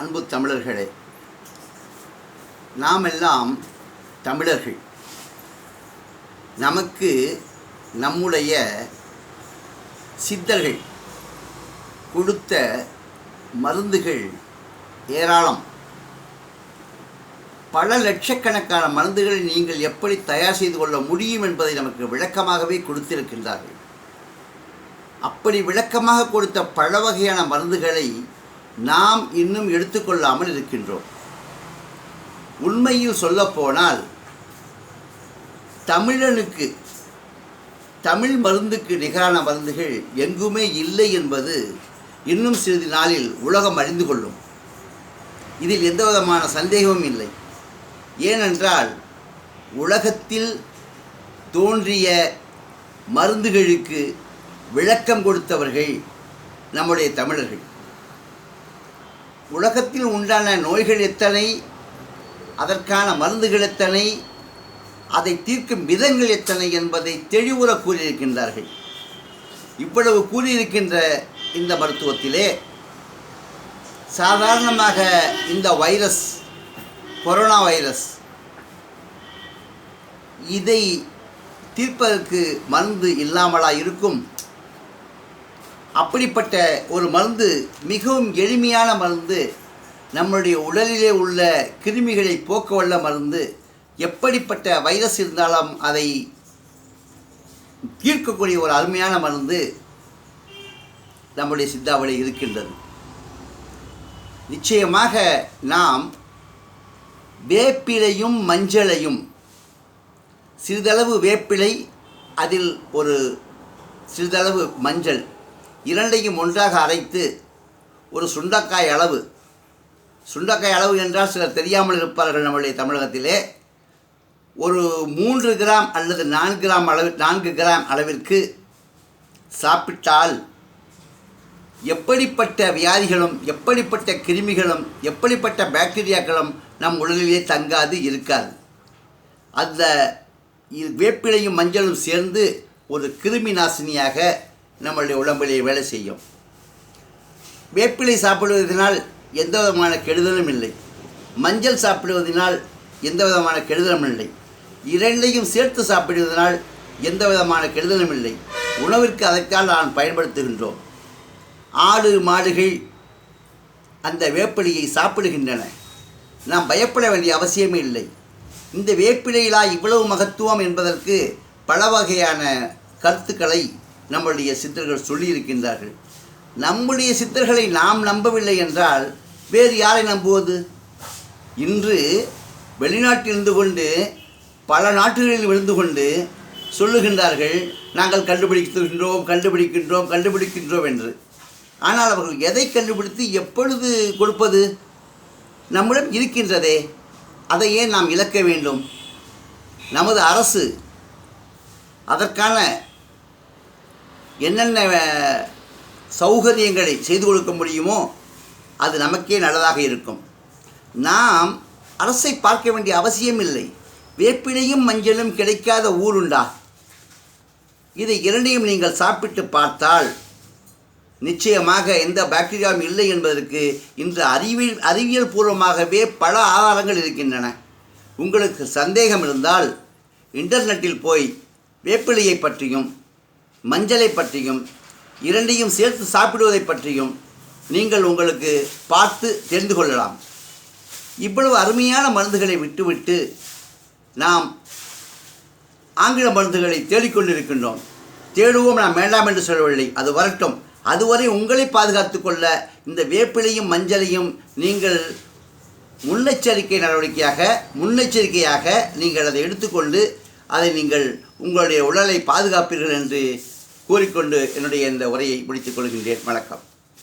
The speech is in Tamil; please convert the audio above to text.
அன்பு தமிழர்களே நாம் எல்லாம் தமிழர்கள். நமக்கு நம்முடைய சித்தர்கள் கொடுத்த மருந்துகள் ஏராளம். பல லட்சக்கணக்கான மருந்துகளை நீங்கள் எப்படி தயார் செய்து கொள்ள முடியும் என்பதை நமக்கு விளக்கமாகவே கொடுத்திருக்கின்றார்கள். அப்படி விளக்கமாக கொடுத்த பல வகையான மருந்துகளை நாம் இன்னும் எடுத்துக்கொள்ளாமல் இருக்கின்றோம். உண்மையில் சொல்லப்போனால் தமிழனுக்கு தமிழ் மருந்துக்கு நிகரான மருந்துகள் எங்குமே இல்லை என்பது இன்னும் சிறிது நாளில் உலகம் அறிந்து கொள்ளும். இதில் எந்த விதமான சந்தேகமும் இல்லை. ஏனென்றால் உலகத்தில் தோன்றிய மருந்துகளுக்கு விளக்கம் கொடுத்தவர்கள் நம்முடைய தமிழர்கள். உலகத்தில் உண்டான நோய்கள் எத்தனை? அதற்கான மருந்துகள் எத்தனை? அதை தீர்க்கும் விதங்கள் எத்தனை என்பதை தெளிவுற கூறியிருக்கின்றார்கள். இவ்வளவு கூறியிருக்கின்ற இந்த மருத்துவத்திலே சாதாரணமாக இந்த வைரஸ் கொரோனா வைரஸ் இதை தீர்ப்பதற்கு மருந்து இல்லாமலா இருக்கும்? அப்படிப்பட்ட ஒரு மருந்து மிகவும் எளிமையான மருந்து நம்மளுடைய உடலிலே உள்ள கிருமிகளை போக்க வல்ல மருந்து எப்படிப்பட்ட வைரஸ் இருந்தாலும் அதை தீர்க்கக்கூடிய ஒரு அருமையான மருந்து நம்முடைய சித்தாவளி இருக்கின்றது. நிச்சயமாக நாம் வேப்பிலையும் மஞ்சளையும் சிறிதளவு வேப்பிலை அதில் ஒரு சிறிதளவு மஞ்சள் இரண்டையும் ஒன்றாக அரைத்து ஒரு சுண்டக்காய் அளவு. சுண்டக்காய் அளவு என்றால் சிலர் தெரியாமல் இருப்பார்கள் நம்முடைய தமிழகத்திலே. ஒரு மூன்று கிராம் அல்லது நான்கு கிராம் அளவு நான்கு கிராம் அளவிற்கு சாப்பிட்டால் எப்படிப்பட்ட வியாதிகளும் எப்படிப்பட்ட கிருமிகளும் எப்படிப்பட்ட பாக்டீரியாக்களும் நம் உடலிலே தங்காது இருக்காது. அந்த வேப்பிலையும் மஞ்சளும் சேர்ந்து ஒரு கிருமி நாசினியாக நம்மளுடைய உடம்பிலே வேலை செய்யும். வேப்பிலை சாப்பிடுவதனால் எந்த விதமான கெடுதலும் இல்லை. மஞ்சள் சாப்பிடுவதனால் எந்த விதமான கெடுதலும் இல்லை. இரண்டையும் சேர்த்து சாப்பிடுவதனால் எந்த விதமான கெடுதலும் இல்லை. உணவிற்கு அதைத்தான் நான் பயன்படுத்துகின்றோம். ஆடு மாடுகள் அந்த வேப்பிலையை சாப்பிடுகின்றன. நாம் பயப்பட வேண்டிய அவசியமே இல்லை. இந்த வேப்பிலையிலா இவ்வளவு மகத்துவம் என்பதற்கு பல வகையான கருத்துக்களை நம்முடைய சித்தர்கள் சொல்லியிருக்கின்றார்கள். நம்முடைய சித்தர்களை நாம் நம்பவில்லை என்றால் வேறு யாரை நம்புவது? இன்று வெளிநாட்டில் இருந்து கொண்டு பல நாட்டுகளில் விழுந்து கொண்டு சொல்லுகின்றார்கள் நாங்கள் கண்டுபிடிக்கின்றோம் கண்டுபிடிக்கின்றோம் கண்டுபிடிக்கின்றோம் என்று. ஆனால் அவர்கள் எதை கண்டுபிடித்து எப்பொழுது கொடுப்பது? நம்மிடம் இருக்கின்றதே அதை ஏன் நாம் இழக்க வேண்டும். நமது அரசு அதற்கான என்னென்ன சௌகரியங்களை செய்து கொடுக்க முடியுமோ அது நமக்கே நல்லதாக இருக்கும். நாம் அரசை பார்க்க வேண்டிய அவசியம் இல்லை. வேப்பிலையும் மஞ்சளும் கிடைக்காத ஊருண்டா இதை இரண்டையும் நீங்கள் சாப்பிட்டு பார்த்தால் நிச்சயமாக எந்த பாக்டீரியாவும் இல்லை என்பதற்கு இன்று அறிவியல் அறிவியல் பூர்வமாகவே பல ஆதாரங்கள் இருக்கின்றன. உங்களுக்கு சந்தேகம் இருந்தால் இன்டர்நெட்டில் போய் வேப்பிலையை பற்றியும் மஞ்சளை பற்றியும் இரண்டையும் சேர்த்து சாப்பிடுவதை பற்றியும் நீங்கள் உங்களுக்கு பார்த்து தெரிந்து கொள்ளலாம். இவ்வளவு அருமையான மருந்துகளை விட்டுவிட்டு நாம் ஆங்கில மருந்துகளை தேடிக்கொண்டிருக்கின்றோம். தேடுவோம் நாம் வேண்டாம் என்று சொல்லவில்லை. அது வரட்டும். அதுவரை உங்களை பாதுகாத்து கொள்ள இந்த வேப்பிலையும் மஞ்சளையும் நீங்கள் முன்னெச்சரிக்கை நடவடிக்கையாக முன்னெச்சரிக்கையாக நீங்கள் அதை எடுத்துக்கொண்டு அதை நீங்கள் உங்களுடைய உடலை பாதுகாப்பீர்கள் என்று கூறிக்கொண்டு என்னுடைய இந்த உரையை முடித்துக் கொள்கின்றேன். வணக்கம்.